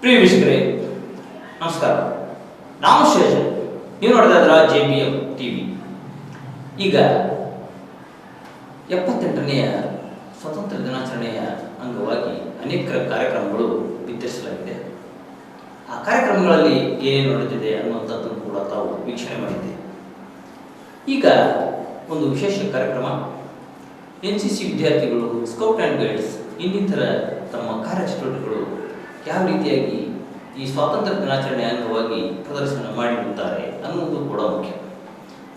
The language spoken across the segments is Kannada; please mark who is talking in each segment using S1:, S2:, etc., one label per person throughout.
S1: ಪ್ರಿಯ ವೀಕ್ಷಕರೇ, ನಮಸ್ಕಾರ. ನಾನು ಶೇಷನ್. ನೀವು ನೋಡ್ತಾ ಇದ್ರ J B M T V ಈಗ ಎಪ್ಪತ್ತೆಂಟನೆಯ ಸ್ವಾತಂತ್ರ್ಯ ದಿನಾಚರಣೆಯ ಅಂಗವಾಗಿ ಅನೇಕ ಕಾರ್ಯಕ್ರಮಗಳು ವಿತರಿಸಲಾಗಿದೆ. ಆ ಕಾರ್ಯಕ್ರಮಗಳಲ್ಲಿ ಏನೇನು ನಡೆದಿದೆ ಅನ್ನುವಂಥದ್ದನ್ನು ಕೂಡ ತಾವು ವೀಕ್ಷಣೆ ಮಾಡಿದ್ದೆ. ಈಗ ಒಂದು ವಿಶೇಷ ಕಾರ್ಯಕ್ರಮ. ಎನ್ ಸಿ ಸಿ ವಿದ್ಯಾರ್ಥಿಗಳು ಸ್ಕೌಟ್ ಆ್ಯಂಡ್ ಗೈಡ್ಸ್ ಇನ್ನಿತರ ತಮ್ಮ ಕಾರ್ಯಚಟುವಟಿಕೆಗಳು ಯಾವ ರೀತಿಯಾಗಿ ಈ ಸ್ವಾತಂತ್ರ್ಯ ದಿನಾಚರಣೆ ಅಂಗವಾಗಿ ಪ್ರದರ್ಶನ ಮಾಡಿರುತ್ತಾರೆ ಅನ್ನುವುದು ಕೂಡ ಮುಖ್ಯ.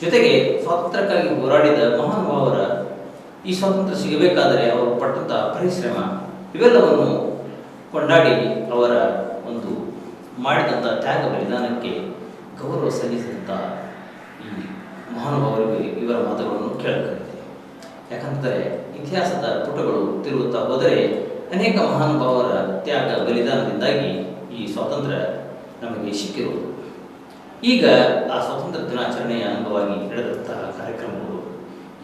S1: ಜೊತೆಗೆ ಸ್ವಾತಂತ್ರ್ಯಕ್ಕಾಗಿ ಹೋರಾಡಿದ ಮಹಾನುಭಾವರ ಈ ಸ್ವಾತಂತ್ರ್ಯ ಸಿಗಬೇಕಾದರೆ ಅವರು ಪಟ್ಟಂತಹ ಪರಿಶ್ರಮ ಇವೆಲ್ಲವನ್ನು ಕೊಂಡಾಡಿ ಅವರ ಒಂದು ಮಾಡಿದಂಥ ತ್ಯಾಗ ಬಲಿದಾನಕ್ಕೆ ಗೌರವ ಸಲ್ಲಿಸಿದಂಥ ಈ ಮಹಾನುಭಾವರಿಗೆ ಇವರ ಮಾತುಗಳನ್ನು ಕೇಳಲಾಗಿದೆ ಯಾಕಂದರೆ ಇತಿಹಾಸದ ಪುಟಗಳು ತಿರುಗುತ್ತಾ ಹೋದರೆ ಅನೇಕ ಮಹಾನುಭಾವರ ತ್ಯಾಗ ಬಲಿದಾನದಿಂದಾಗಿ ಈ ಸ್ವಾತಂತ್ರ್ಯ ನಮಗೆ ಸಿಕ್ಕಿರುವುದು. ಈಗ ಆ ಸ್ವಾತಂತ್ರ್ಯ ದಿನಾಚರಣೆಯ ಅಂಗವಾಗಿ ನಡೆದಂತಹ ಕಾರ್ಯಕ್ರಮಗಳು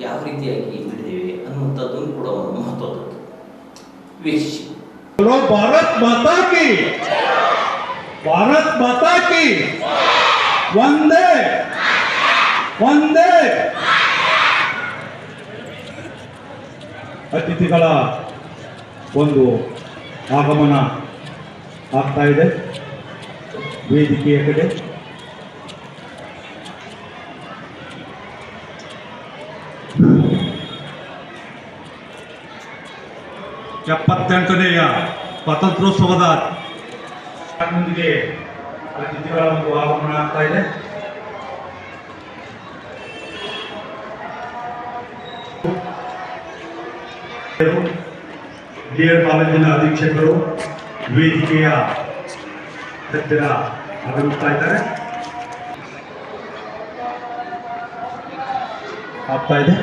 S1: ಯಾವ ರೀತಿಯಾಗಿ ನಡೆದಿವೆ ಅನ್ನುವಂಥದ್ದು ಕೂಡ ಒಂದು ಮಹತ್ವದ್ದು ವೀಕ್ಷಿಸಿ.
S2: ಭಾರತ್ ಮಾತಾ ಕಿ ಭಾರತ್ ಮಾತಾ ಕಿ ಒಂದೇ ಒಂದೇ ಅತಿಥಿಗಳ ಒಂದು ಆಗಮನ ಆಗ್ತಾ ಇದೆ. ವೇದಿಕೆಯ ಕಡೆ. ಎಪ್ಪತ್ತೆಂಟನೆಯ ಸ್ವಾತಂತ್ರ್ಯೋತ್ಸವದ ಮುಂದಿಗೆ ಅತಿಥಿಗಳ ಒಂದು ಆಗಮನ ಆಗ್ತಾ ಇದೆ. ಡಿಎಡ್ ಕಾಲೇಜಿನ ಅಧೀಕ್ಷಕರು ವೇದಿಕೆಯ ಹತ್ತಿರ ಆಗಮಿಸ್ತಾ ಇದ್ದಾರೆ ಆಗ್ತಾ ಇದೆ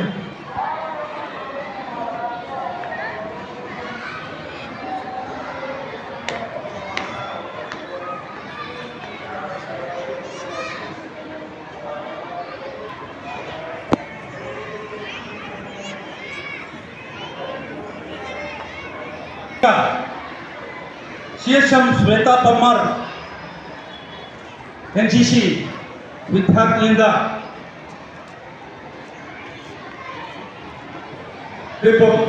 S2: C S M Shweta Pammar N C C ವಿದ್ಯಾರ್ಥಿಯಿಂದ ರಿಪೋರ್ಟ್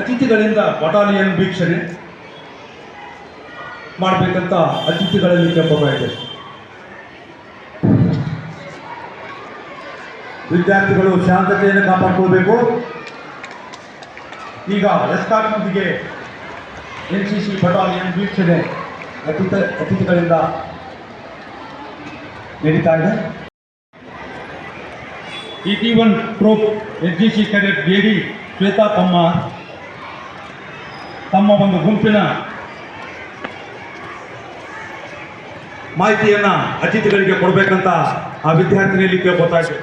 S2: ಅತಿಥಿಗಳಿಂದ ಬಟಾಲಿಯನ್ ವೀಕ್ಷಣೆ ಮಾಡಬೇಕಂತ ಅತಿಥಿಗಳಲ್ಲಿ ಇದೆ. ವಿದ್ಯಾರ್ಥಿಗಳು ಶಾಂತತೆಯನ್ನು ಕಾಪಾಡ್ಕೊಳ್ಬೇಕು. ಈಗ ಎಸ್ಕಾಟ್ನೊಂದಿಗೆ ಎನ್ ಸಿ ಸಿ ಬಟಾಲಿಯನ್ ವೀಕ್ಷಣೆ ಅತಿಥಿ ಅತಿಥಿಗಳಿಂದ ನಡೀತಾ ಇದೆ. Eighty one troop N C C cadet ಬೇಡಿ ಶ್ವೇತಾ ತಮ್ಮ ತಮ್ಮ ಒಂದು ಗುಂಪಿನ ಮಾಹಿತಿಯನ್ನ ಅತಿಥಿಗಳಿಗೆ ಕೊಡಬೇಕಂತ ಆ ವಿದ್ಯಾರ್ಥಿನಿಯಲ್ಲಿ ಕೇಳ್ಕೊತಾ ಇದೆ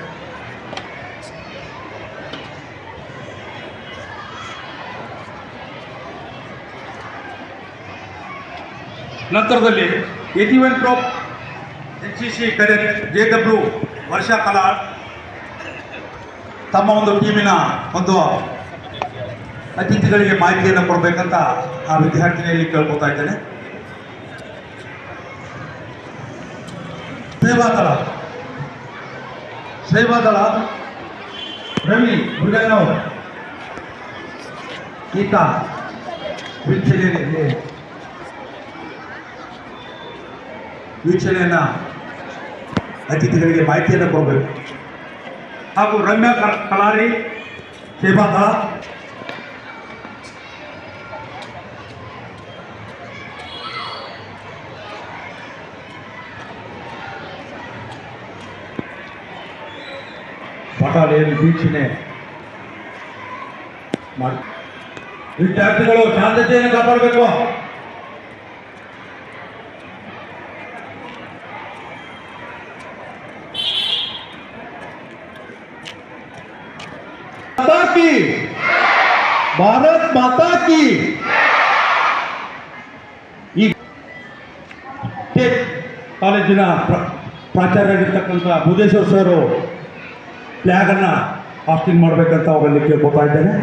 S2: ನಂತರದಲ್ಲಿ eighty one troop N C C cadet J W Varsha Kala ತಮ್ಮ ಒಂದು ಟೀಮಿನ ಒಂದು ಅತಿಥಿಗಳಿಗೆ ಮಾಹಿತಿಯನ್ನು ಕೊಡಬೇಕಂತ ಆ ವಿದ್ಯಾರ್ಥಿನಿಯಲ್ಲಿ ಕೇಳ್ಕೊತಾ ಇದ್ದೇನೆ. ಸೇವಾದಳ ಸೇವಾದಳ ರವಿ ಮುರುಗಣ್ಣವರು ಈತ ವೀಕ್ಷಣೆಯಲ್ಲಿ ವೀಕ್ಷಣೆಯನ್ನ ಅತಿಥಿಗಳಿಗೆ ಮಾಹಿತಿಯನ್ನು ಕೊಡಬೇಕು. ಹಾಗೂ ರಮ್ಯಾ ಕಲಾರಿ ಸೇವಾದಳ ಪಟಾಳೇರಿ ಬೀಚ್ನೆ ಮಾಡಿ ವಿದ್ಯಾರ್ಥಿಗಳು ಶಾಂತತೆಯನ್ನು ಕಾಪಾಡಬೇಕು. ಭಾರತ್ ಮಾತಾ ಕಿ. ಈ ಕಾಲೇಜಿನ ಪ್ರಾಚಾರ್ಯರಾಗಿರ್ತಕ್ಕಂಥ Budheshwar sir flag hoisting hoisting ಮಾಡಬೇಕಂತ ಅವರಲ್ಲಿ ಕೇಳ್ಕೊತಾ ಇದ್ದೇನೆ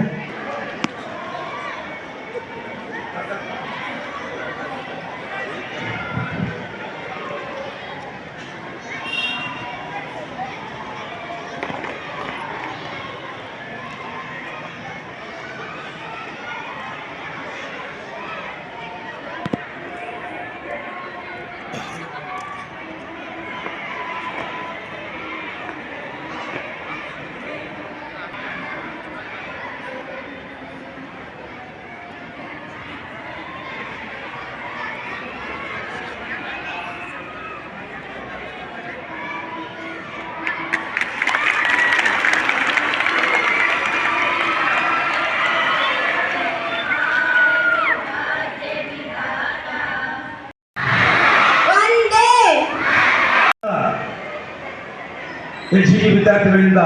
S3: ಒಂದೇ
S2: ಎನ್ ಸಿ ಟಿ ವಿದ್ಯಾರ್ಥಿಗಳಿಂದ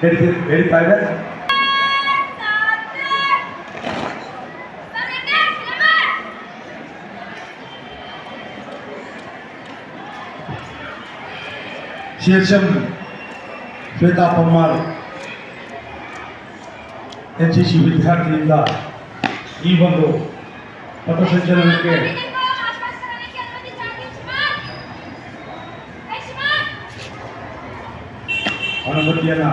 S2: ಹೇಳ್ತಿ- ಹೇಳ್ತಾ ಇದೆ ಶೀರ್ಷಂ Shweta Pammar N C C ವಿದ್ಯಾರ್ಥಿಯಿಂದ ಈ ಒಂದು ಪಥಸಂಚಲನಕ್ಕೆ ಅನುಮತಿಯನ್ನು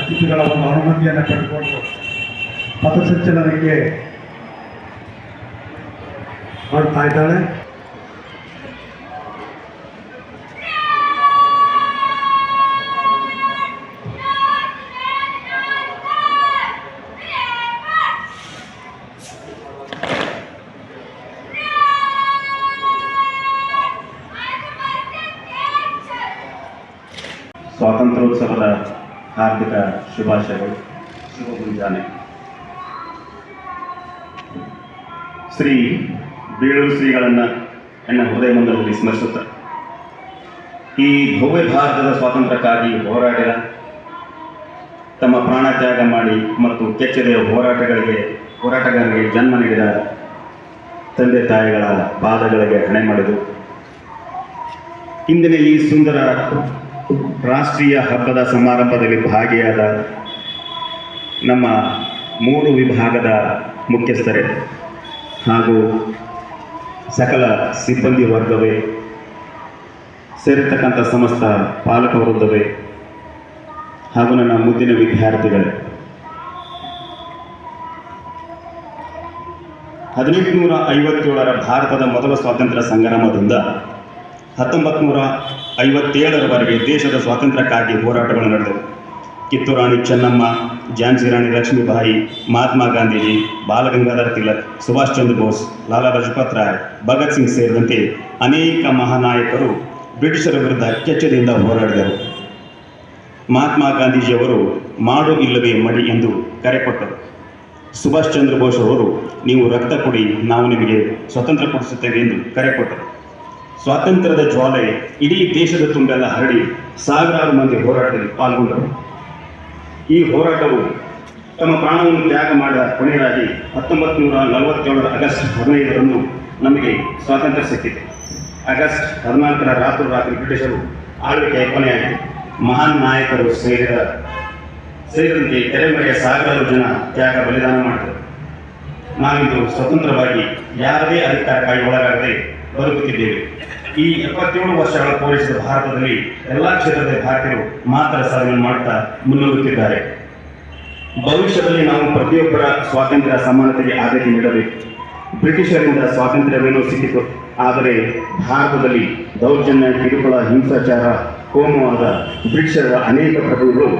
S2: ಅತಿಥಿಗಳ ಒಂದು ಅನುಮತಿಯನ್ನು ಪಡೆದುಕೊಂಡು ಪಥಸಂಚಲನಕ್ಕೆ ಮಾಡ್ತಾ ಇದ್ದಾಳೆ.
S4: ಸ್ವಾತಂತ್ರ್ಯೋತ್ಸವದ ಹಾರ್ದಿಕ ಶುಭಾಶಯಗಳು. ಶುಭ ಮುಂಜಾನೆ ಶ್ರೀ ಬೀಳೂರು ಶ್ರೀಗಳನ್ನು ನನ್ನ ಹೃದಯ ಮಂದಿರದಲ್ಲಿ ಸ್ಮರಿಸುತ್ತ. ಈ ಭವ್ಯ ಭಾರತದ ಸ್ವಾತಂತ್ರ್ಯಕ್ಕಾಗಿ ಹೋರಾಡಿದ, ತಮ್ಮ ಪ್ರಾಣ ತ್ಯಾಗ ಮಾಡಿ ಮತ್ತು ಕೆಚ್ಚದೆಯ ಹೋರಾಟಗಳಿಗೆ, ಹೋರಾಟಗಾರರಿಗೆ ಜನ್ಮ ನೀಡಿದ ತಂದೆ ತಾಯಿಗಳ ಪಾದಗಳಿಗೆ ಹಣೆ ಮಾಡಿದರು. ಇಂದಿನ ಈ ಸುಂದರ ರಾಷ್ಟ್ರೀಯ ಹಬ್ಬದ ಸಮಾರಂಭದಲ್ಲಿ ಭಾಗಿಯಾದ ನಮ್ಮ ಮೂರು ವಿಭಾಗದ ಮುಖ್ಯಸ್ಥರೇ ಹಾಗೂ ಸಕಲ ಸಿಬ್ಬಂದಿ ವರ್ಗವೇ ಸೇರಿರ್ತಕ್ಕಂಥ ಸಮಸ್ತ ಪಾಲಕ ವೃದ್ಧವೇ ಹಾಗೂ ನನ್ನ ಮುದ್ದಿನ ವಿದ್ಯಾರ್ಥಿಗಳೇ. ಹದಿನೆಂಟುನೂರ ಐವತ್ತೇಳರ ಭಾರತದ ಮೊದಲ ಸ್ವಾತಂತ್ರ್ಯ ಸಂಗ್ರಾಮದಿಂದ ಹತ್ತೊಂಬತ್ತು ನೂರ ಐವತ್ತೇಳರವರೆಗೆ ದೇಶದ ಸ್ವಾತಂತ್ರ್ಯಕ್ಕಾಗಿ ಹೋರಾಟಗಳು ನಡೆದವು. ಕಿತ್ತೂರಾಣಿ ಚೆನ್ನಮ್ಮ, ಝಾನ್ಸಿ ರಾಣಿ ಲಕ್ಷ್ಮೀಬಾಯಿ ಮಹಾತ್ಮ ಗಾಂಧೀಜಿ, ಬಾಲಗಂಗಾಧರ ತಿಲಕ್, ಸುಭಾಷ್ ಚಂದ್ರ ಬೋಸ್, ಲಾಲಾ ಲಜಪತ್ ರಾಯ್, ಭಗತ್ ಸಿಂಗ್ ಸೇರಿದಂತೆ ಅನೇಕ ಮಹಾನಾಯಕರು ಬ್ರಿಟಿಷರ ವಿರುದ್ಧ ಕೆಚ್ಚದಿಂದ ಹೋರಾಡಿದರು. ಮಹಾತ್ಮ ಗಾಂಧೀಜಿಯವರು ಮಾಡು ಇಲ್ಲವೇ ಮಡಿ ಎಂದು ಕರೆ ಕೊಟ್ಟರು. ಸುಭಾಷ್ ಚಂದ್ರ ಬೋಸ್ ಅವರು, ನೀವು ರಕ್ತ ಕೊಡಿ, ನಾವು ನಿಮಗೆ ಸ್ವತಂತ್ರ ಕೊಡಿಸುತ್ತೇವೆ ಎಂದು ಕರೆ ಕೊಟ್ಟರು. ಸ್ವಾತಂತ್ರ್ಯದ ಜ್ವಾಲೆ ಇಡೀ ದೇಶದ ತುಂಬೆಲ್ಲ ಹರಡಿ ಸಾವಿರಾರು ಮಂದಿ ಹೋರಾಟದಲ್ಲಿ ಪಾಲ್ಗೊಂಡರು. ಈ ಹೋರಾಟವು ತಮ್ಮ ಪ್ರಾಣವನ್ನು ತ್ಯಾಗ ಮಾಡಿದ ಕೊನೆಯದಾಗಿ ಹತ್ತೊಂಬತ್ತು ನೂರ ನಲವತ್ತೇಳರ ಆಗಸ್ಟ್ ಹದಿನೈದರಂದು ನಮಗೆ ಸ್ವಾತಂತ್ರ್ಯ ಸಿಕ್ಕಿದೆ. ಆಗಸ್ಟ್ ಹದಿನಾಲ್ಕರ ರಾತ್ರಿ ರಾತ್ರಿ ಬ್ರಿಟಿಷರು ಆಳ್ವಿಕೆಯ ಕೊನೆಯಾಗಿದೆ ಮಹಾನ್ ನಾಯಕರು ಸೇರಿದ ಸೇರಿದಂತೆ ತೆರೆಮರೆಯ ಸಾವಿರಾರು ಜನ ತ್ಯಾಗ ಬಲಿದಾನ ಮಾಡಿದರು. ನಾವಿಂದು ಸ್ವತಂತ್ರವಾಗಿ ಯಾರದೇ ಅಧಿಕಾರಕ್ಕಾಗಿ ಒಳಗಾಗದೆ ಬದುಕುತ್ತಿದ್ದೇವೆ. ಈ ಎಪ್ಪತ್ತೇಳು ವರ್ಷಗಳ ಪೋಲಿಸಿದ ಭಾರತದಲ್ಲಿ ಎಲ್ಲಾ ಕ್ಷೇತ್ರದ ಭಾರತೀಯರು ಮಾತ್ರ ಸಾಧನೆ ಮಾಡುತ್ತಾ ಮುನ್ನುಗ್ಗುತ್ತಿದ್ದಾರೆ. ಭವಿಷ್ಯದಲ್ಲಿ ನಾವು ಪ್ರತಿಯೊಬ್ಬರ ಸ್ವಾತಂತ್ರ್ಯ, ಸಮಾನತೆಗೆ ಆದ್ಯತೆ ನೀಡಬೇಕು. ಬ್ರಿಟಿಷರಿಂದ ಸ್ವಾತಂತ್ರ್ಯವೇನೋ ಸಿಕ್ಕಿತು, ಆದರೆ ಭಾರತದಲ್ಲಿ ದೌರ್ಜನ್ಯ, ಕಿರುಕುಳ, ಹಿಂಸಾಚಾರ, ಕೋಮುವಾದ ಬ್ರಿಟಿಷರ ಅನೇಕ ಪ್ರಕರಣಗಳು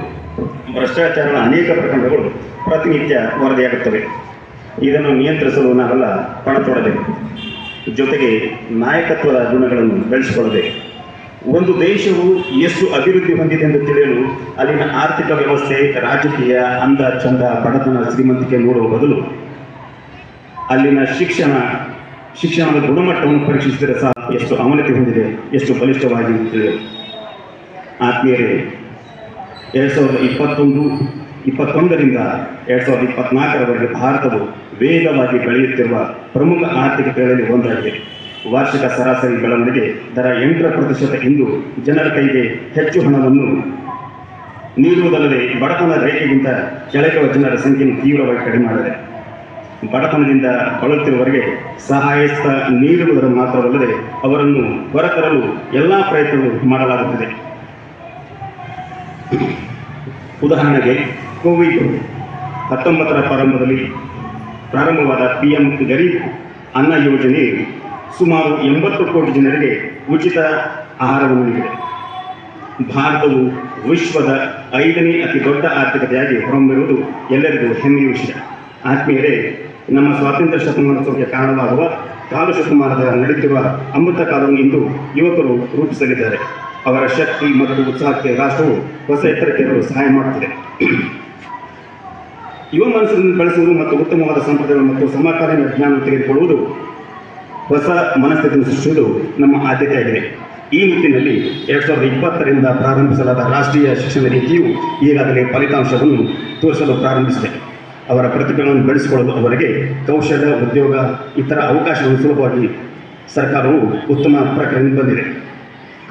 S4: ಭ್ರಷ್ಟಾಚಾರದ ಅನೇಕ ಪ್ರಕರಣಗಳು ಪ್ರತಿನಿತ್ಯ ವರದಿಯಾಗುತ್ತವೆ. ಇದನ್ನು ನಿಯಂತ್ರಿಸಲು ನಾವೆಲ್ಲ ಪಣ ತೊಡಬೇಕು ಜೊತೆಗೆ ನಾಯಕತ್ವದ ಗುಣಗಳನ್ನು ಬೆಳೆಸಿಕೊಳ್ಳಬೇಕು. ಒಂದು ದೇಶವು ಎಷ್ಟು ಅಭಿವೃದ್ಧಿ ಹೊಂದಿದೆ ಎಂದು ತಿಳಿಯಲು ಅಲ್ಲಿನ ಆರ್ಥಿಕ ವ್ಯವಸ್ಥೆ, ರಾಜಕೀಯ, ಅಂದ ಚಂದ, ಬಡತನ, ಶ್ರೀಮಂತಿಕೆ ನೋಡುವ ಬದಲು ಅಲ್ಲಿನ ಶಿಕ್ಷಣ, ಶಿಕ್ಷಣದ ಗುಣಮಟ್ಟವನ್ನು ಪರೀಕ್ಷಿಸಿದರೆ ಸಹ ಎಷ್ಟು ಅವನತಿ ಹೊಂದಿದೆ, ಎಷ್ಟು ಬಲಿಷ್ಠವಾಗಿ ತಿಳಿಯಲು ಆತ್ಮೀಯರೇ, ಎರಡು ಸಾವಿರದ ಇಪ್ಪತ್ತೊಂದು ಇಪ್ಪತ್ತೊಂದರಿಂದ ಎರಡು ಸಾವಿರದ ಇಪ್ಪತ್ನಾಲ್ಕರವರೆಗೆ ಭಾರತವು ವೇಗವಾಗಿ ಬೆಳೆಯುತ್ತಿರುವ ಪ್ರಮುಖ ಆರ್ಥಿಕತೆಗಳಲ್ಲಿ ಒಂದಾಗಿದೆ. ವಾರ್ಷಿಕ ಸರಾಸರಿ ಬೆಳವಣಿಗೆ ದರ ಎಂಟರ ಪ್ರತಿಶತ ಇಂದು ಜನರ ಕೈಗೆ ಹೆಚ್ಚು ಹಣವನ್ನು ನೀಡುವುದಲ್ಲದೆ ಬಡತನ ರೇಖೆಗಿಂತ ಕೆಳಗಿರುವ ಜನರ ಸಂಖ್ಯೆಯನ್ನು ತೀವ್ರವಾಗಿ ಕಡಿಮೆ ಮಾಡಿದೆ ಬಡತನದಿಂದ ಬಳಲುತ್ತಿರುವವರಿಗೆ ಸಹಾಯ ನೀಡುವುದರ ಮಾತ್ರವಲ್ಲದೆ ಅವರನ್ನು ಹೊರತರಲು ಎಲ್ಲ ಪ್ರಯತ್ನಗಳು ಮಾಡಲಾಗುತ್ತಿದೆ. ಉದಾಹರಣೆಗೆ ಕೋವಿಡ್ ಹತ್ತೊಂಬತ್ತರ ಪ್ರಾರಂಭದಲ್ಲಿ ಪ್ರಾರಂಭವಾದ ಪಿ ಎಂ ಗರೀಬ್ ಅನ್ನ ಯೋಜನೆ ಸುಮಾರು ಎಂಬತ್ತು ಕೋಟಿ ಜನರಿಗೆ ಉಚಿತ ಆಹಾರವನ್ನು ನೀಡಿದೆ. ಭಾರತವು ವಿಶ್ವದ ಐದನೇ ಅತಿ ದೊಡ್ಡ ಆರ್ಥಿಕತೆಯಾಗಿ ಹೊರಹೊಮ್ಮಿರುವುದು ಎಲ್ಲರಿಗೂ ಹೆಮ್ಮೆಯ ವಿಷಯ. ಆತ್ಮೀಯರೇ, ನಮ್ಮ ಸ್ವಾತಂತ್ರ್ಯ ಶತಮಾನೋತ್ಸವಕ್ಕೆ ಕಾರಣವಾಗುವ ಕಾಲು ಶತಮಾನದ ನಡೆಯುತ್ತಿರುವ ಅಮೃತ ಕಾಲವನ್ನು ಇಂದು ಯುವಕರು ರೂಪಿಸಲಿದ್ದಾರೆ. ಅವರ ಶಕ್ತಿ ಮತ್ತು ಉತ್ಸಾಹಕ್ಕೆ ರಾಷ್ಟ್ರವು ಹೊಸ ಎತ್ತರಕ್ಕೆ ಸಹಾಯ ಮಾಡುತ್ತದೆ. ಯುವ ಮನಸ್ಸನ್ನು ಬೆಳೆಸುವುದು ಮತ್ತು ಉತ್ತಮವಾದ ಸಂಪ್ರದಾಯ ಮತ್ತು ಸಮಕಾಲೀನ ಜ್ಞಾನ ತೆಗೆದುಕೊಳ್ಳುವುದು ಹೊಸ ಮನಸ್ಥಿತಿಯನ್ನು ಸೃಷ್ಟಿಸುವುದು ನಮ್ಮ ಆದ್ಯತೆಯಾಗಿದೆ. ಈ ನಿಟ್ಟಿನಲ್ಲಿ ಎರಡು ಸಾವಿರದ ಇಪ್ಪತ್ತರಿಂದ ಪ್ರಾರಂಭಿಸಲಾದ ರಾಷ್ಟ್ರೀಯ ಶಿಕ್ಷಣ ನೀತಿಯು ಈಗಾಗಲೇ ಫಲಿತಾಂಶವನ್ನು ತೋರಿಸಲು ಪ್ರಾರಂಭಿಸಿದೆ. ಅವರ ಪ್ರತಿಭೆಗಳನ್ನು ಬೆಳೆಸಿಕೊಳ್ಳಲು ಅವರಿಗೆ ಕೌಶಲ್ಯ ಉದ್ಯೋಗ, ಇತರ ಅವಕಾಶಗಳನ್ನು ಸುಲಭವಾಗಿ ಸರ್ಕಾರವು ಉತ್ತಮ ಪ್ರಕರಣ ಬಂದಿದೆ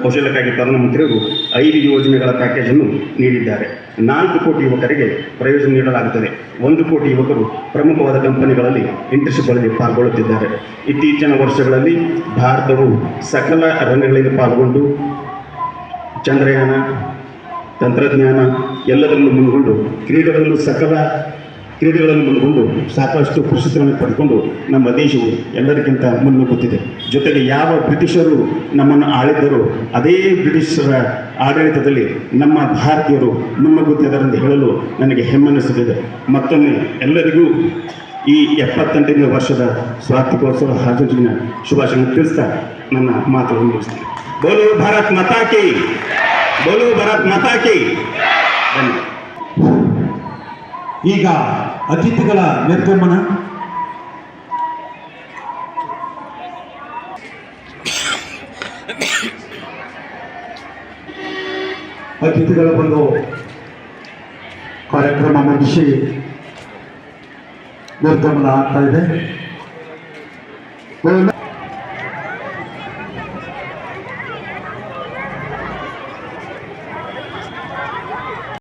S4: ಕೌಶಲ್ಯಕ್ಕಾಗಿ ಪ್ರಧಾನಮಂತ್ರಿಯವರು ಐದು ಯೋಜನೆಗಳ ಪ್ಯಾಕೇಜನ್ನು ನೀಡಿದ್ದಾರೆ. ನಾಲ್ಕು ಕೋಟಿ ಯುವಕರಿಗೆ ಪ್ರಯೋಜನ ನೀಡಲಾಗುತ್ತದೆ. ಒಂದು ಕೋಟಿ ಯುವಕರು ಪ್ರಮುಖವಾದ ಕಂಪನಿಗಳಲ್ಲಿ ಇಂಟರ್ನ್ಶಿಪ್ಗಳಲ್ಲಿ ಪಾಲ್ಗೊಳ್ಳುತ್ತಿದ್ದಾರೆ. ಇತ್ತೀಚಿನ ವರ್ಷಗಳಲ್ಲಿ ಭಾರತವು ಸಕಲ ರಂಗಗಳಲ್ಲಿ ಪಾಲ್ಗೊಂಡು ಚಂದ್ರಯಾನ, ತಂತ್ರಜ್ಞಾನ ಎಲ್ಲದರಲ್ಲೂ ಮುಂದುಗೊಂಡು ಕ್ರೀಡೆಗಳಲ್ಲೂ ಸಕಲ ಕ್ರೀಡೆಗಳನ್ನು ಮುಂದುಗೊಂಡು ಸಾಕಷ್ಟು ಪ್ರಶಸ್ತಿಗಳನ್ನು ಪಡೆದುಕೊಂಡು ನಮ್ಮ ದೇಶವು ಎಲ್ಲರಿಗಿಂತ ಮುನ್ನುಗ್ಗುತ್ತಿದೆ. ಜೊತೆಗೆ ಯಾವ ಬ್ರಿಟಿಷರು ನಮ್ಮನ್ನು ಆಳಿದ್ದರೂ ಅದೇ ಬ್ರಿಟಿಷರ ಆಡಳಿತದಲ್ಲಿ ನಮ್ಮ ಭಾರತೀಯರು ಮುನ್ನುಗ್ಗುತ್ತಿದ್ದಾರೆಂದು ಹೇಳಲು ನನಗೆ ಹೆಮ್ಮೆನಿಸುತ್ತಿದೆ ಮತ್ತೊಮ್ಮೆ ಎಲ್ಲರಿಗೂ ಈ ಎಪ್ಪತ್ತೆಂಟನೇ ವರ್ಷದ ಸ್ವಾತಂತ್ರ್ಯೋತ್ಸವ ಹಾಜರಿನ ಶುಭಾಶಯ ತಿಳಿಸ್ತಾ ನನ್ನ ಮಾತುಗಳನ್ನು ಮುಗಿಸ್ತೇನೆ ಬೋಲು ಭಾರತ್ ಮತಾಕಿ ಬೋಲು ಭಾರತ್ ಮತಾಕಿ ಧನ್ಯವಾದ.
S2: ಈಗ ಅತಿಥಿಗಳ ನಿರ್ಗಮನ. ಅತಿಥಿಗಳ ಒಂದು ಕಾರ್ಯಕ್ರಮ ಮುಗಿಸಿ ನಿರ್ಗಮನ ಆಗ್ತಾ ಇದೆ.